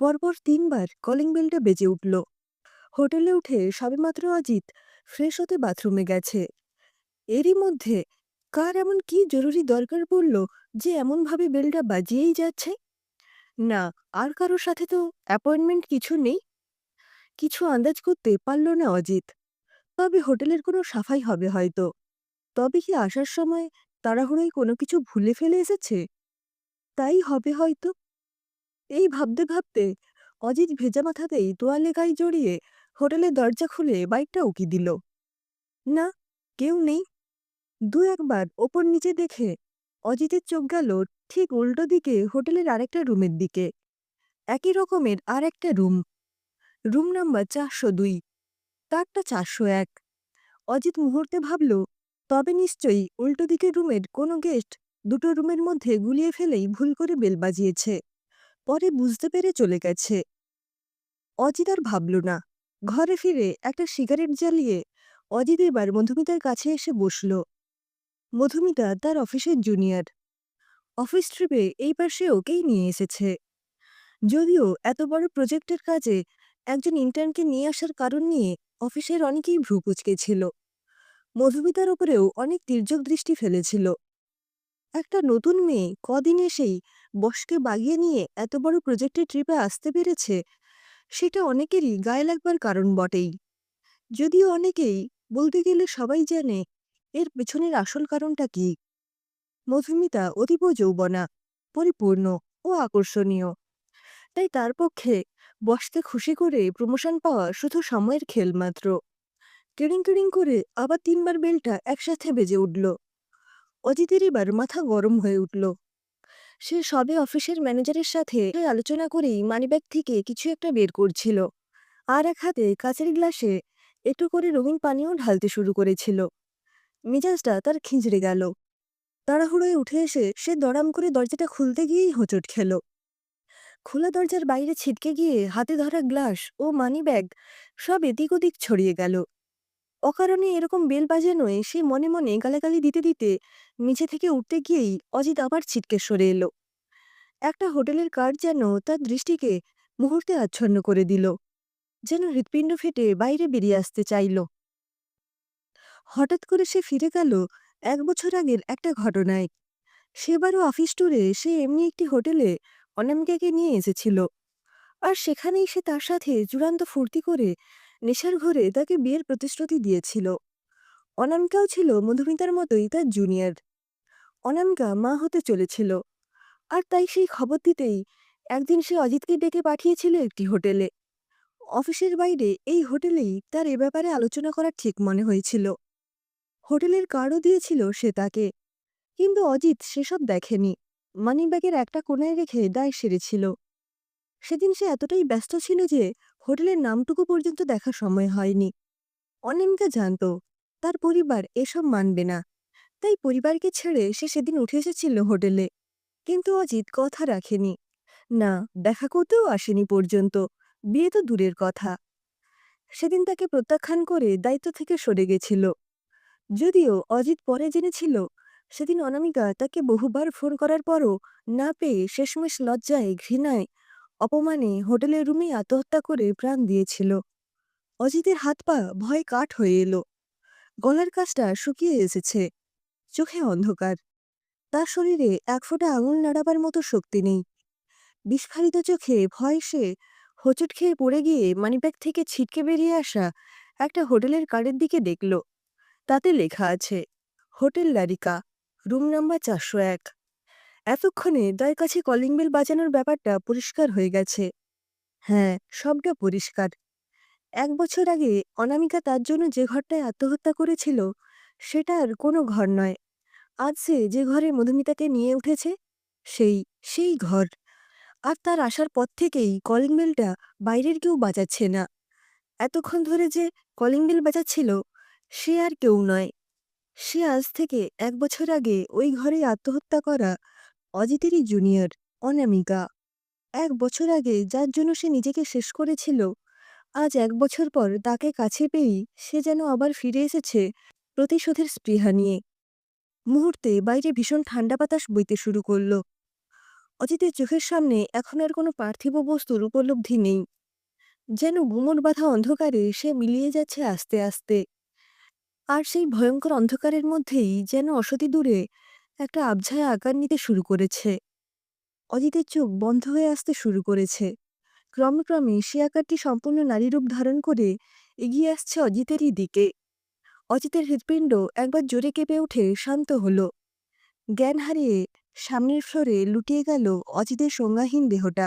পরপর তিনবার কলিং বেলটা বেজে উঠল। হোটেলে উঠে সবেমাত্র অজিত ফ্রেশ হতে বাথরুমে গেছে। এরই মধ্যে কার এমন কি জরুরি দরকার পড়ল যে এমনভাবে বেলটা বাজিয়েই যাচ্ছে? না, আর কারোর সাথে তো অ্যাপয়েন্টমেন্ট কিছু নেই। কিছু আন্দাজ করতে পারল না অজিত। তবে হোটেলের কোনো সাফাই হবে হয়তো। তবে কি আসার সময় তাড়াহুড়োয় কোনো কিছু ভুলে ফেলে এসেছে? তাই হবে হয়তো। এই ভাবতে ভাবতে অজিত ভেজা মাথাতেই তোয়ালে গায়ে জড়িয়ে হোটেলের দরজা খুলে বাইকটা উকি দিল। না, কেউ নেই। দু একবার ওপর নিচে দেখে অজিতের চোখ গেল ঠিক উল্টো দিকে হোটেলের আরেকটা রুমের দিকে। একই রকমের আর একটা রুম। রুম নাম্বার চারশো দুই, তারটা চারশো এক। অজিত মুহূর্তে ভাবল, তবে নিশ্চয়ই উল্টো দিকের রুমের কোনো গেস্ট দুটো রুমের মধ্যে গুলিয়ে ফেলেই ভুল করে বেল বাজিয়েছে। পরে বুঝতে পেরে চলে গেছে। অজিত আর ভাবল না। ঘরে ফিরে একটা সিগারেট জ্বালিয়ে অজিত এবার মধুমিতার কাছে এসে বসল। মধুমিতা তার অফিসের জুনিয়র। অফিস ট্রিপে এই পাশে ওকেই নিয়ে এসেছে। যদিও এত বড় প্রজেক্টের কাজে একজন ইন্টার্নকে নিয়ে আসার কারণ নিয়ে অফিসের অনেকেই ভ্রু কুচকেছিল মধুমিতার ওপরেও অনেক তির্যক দৃষ্টি ফেলেছিল। একটা নতুন মেয়ে কদিন এসেই বসকে বাগিয়ে নিয়ে এত বড় প্রজেক্টের ট্রিপে আসতে পেরেছে, সেটা অনেকেরই গায়ে লাগবার কারণ বটেই। যদিও অনেকেই বলতে গেলে সবাই জানে এর পেছনের আসল কারণটা কি। মধুমিতা অতীব যৌবনা, পরিপূর্ণ ও আকর্ষণীয়। তাই তার পক্ষে বসতে খুশি করে প্রমোশন পাওয়া শুধু সময়ের খেল মাত্র। কেড়িং কেড়িং করে আবার তিনবার বেলটা একসাথে বেজে উঠল। অজিতের এবার মাথা গরম হয়ে উঠল। সে সবে অফিসের ম্যানেজারের সাথে আলোচনা করেই মানিব্যাগ থেকে কিছু একটা বের করছিল। আর এক হাতে কাচের গ্লাসে একটু করে রঙিন পানীয় ঢালতে শুরু করেছিল। মেজাজটা তার খিঁচড়ে গেল। তাড়াহুড়োয় উঠে এসে সে দড়াম করে দরজাটা খুলতে গিয়েই হোঁচট খেল। খোলা দরজার বাইরে ছিটকে গিয়ে হাতে ধরা গ্লাস ও মানিব্যাগ সব এদিক ওদিক ছড়িয়ে গেল। অকারণে এরকম বেল বাজানোয় সে মনে মনে গালাগালি দিতে দিতে নিচে থেকে উঠতে গিয়েই অজিত আবার ছিটকে সরে এলো। একটা হোটেলের কার্ড যেন তার দৃষ্টিকে মুহূর্তে আচ্ছন্ন করে দিল, যেন হৃৎপিণ্ড ফেটে বাইরে বেরিয়ে আসতে চাইল। হঠাৎ করে সে ফিরে গেল এক বছর আগের একটা ঘটনায়। সেবারও অফিস ট্যুরে সে এমনি একটি হোটেলে অনামিকাকে নিয়ে এসেছিল। আর সেখানেই সে তার সাথে চূড়ান্ত ফুর্তি করে নেশার ঘরে তাকে বিয়ের প্রতিশ্রুতি দিয়েছিল। অনামিকাও ছিল মধুমিতার মতোই তার জুনিয়র অনামিকা মা হতে চলেছিল। আর তাই সেই খবর দিতেই একদিন সে অজিতকে ডেকে পাঠিয়েছিল একটি হোটেলে। অফিসের বাইরে এই হোটেলেই তার এ ব্যাপারে আলোচনা করা ঠিক মনে হয়েছিল। হোটেলের কার্ডও দিয়েছিল সে তাকে। কিন্তু অজিত সেসব দেখেনি। মানিব্যাগের একটা কোনায় রেখে দায় সেরেছিল। সেদিন সে এতটাই ব্যস্ত ছিল যে হোটেলের নামটুকু পর্যন্ত দেখা সময় হয়নি। অনিমিকা জানত, তার পরিবার এসব মানবে না। তাই পরিবারকে ছেড়ে সে সেদিন উঠে এসেছিল হোটেলে। কিন্তু অজিত কথা রাখেনি। না, দেখা করতেও আসেনি পর্যন্ত। বিয়ে তো দূরের কথা। সেদিন তাকে প্রত্যাখ্যান করে দায়িত্ব থেকে সরে গেছিল। যদিও অজিত পরে জেনেছিল, সেদিন অনামিকা তাকে বহুবার ফোন করার পরও না পেয়ে শেষমেশ লজ্জায় ঘৃণায় অপমানে হোটেলের রুমে আত্মহত্যা করে প্রাণ দিয়েছিল। অজিতের হাত পা ভয় কাঠ হয়ে এলো। গলার কাজটা শুকিয়ে এসেছে। চোখে অন্ধকার। তার শরীরে এক ফোঁটা আঙুল নাড়াবার মতো শক্তি নেই। বিস্ফারিত চোখে ভয় সে হোঁচট খেয়ে পড়ে গিয়ে মানিব্যাগ থেকে ছিটকে বেরিয়ে আসা একটা হোটেলের কার্ডের দিকে দেখল। তাতে লেখা আছে, হোটেল লারিকা, রুম নাম্বার চারশো এক। এতক্ষণে তার কাছে কলিং বেল বাজানোর ব্যাপারটা পরিষ্কার হয়ে গেছে। হ্যাঁ সবটা পরিষ্কার। এক বছর আগে অনামিকা তার জন্য যে ঘরটায় আত্মহত্যা করেছিল, সেটা আর কোনো ঘর নয়। আজ সে যে ঘরে মধুমিতাকে নিয়ে উঠেছে, সেই সেই ঘর। আর তার আসার পর থেকেই কলিং বেলটা বাইরের কেউ বাজাচ্ছে না। এতক্ষণ ধরে যে কলিং বেল বাজাচ্ছিল, সে আর কেউ নয়। সে আজ থেকে এক বছর আগে ওই ঘরে আত্মহত্যা করা অজিতেরই জুনিয়র অনামিকা। এক বছর আগে যার জন্য সে নিজেকে শেষ করেছিল, আজ এক বছর পর তাকে কাছে পেয়েই সে যেন আবার ফিরে এসেছে প্রতিশোধের স্পৃহা নিয়ে। মুহূর্তে বাইরে ভীষণ ঠান্ডা বাতাস বইতে শুরু করল। অজিতের চোখের সামনে এখন আর কোনো পার্থিব বস্তুর উপলব্ধি নেই। যেন গুমট বাঁধা অন্ধকারে সে মিলিয়ে যাচ্ছে আস্তে আস্তে। আর সেই ভয়ঙ্কর অন্ধকারের মধ্যেই যেন অসতি দূরে একটা আবঝায় আকার নিতে শুরু করেছে। অজিতের চোখ বন্ধ হয়ে আসতে শুরু করেছে। ক্রমে ক্রমে সে আকারটি সম্পূর্ণ নারীরূপ ধারণ করে এগিয়ে আসছে অজিতেরই দিকে। অজিতের হৃৎপিণ্ড একবার জোরে কেঁপে উঠে শান্ত হলো। জ্ঞান হারিয়ে সামনের ফ্লোরে লুটিয়ে গেল অজিতের সংজ্ঞাহীন দেহটা।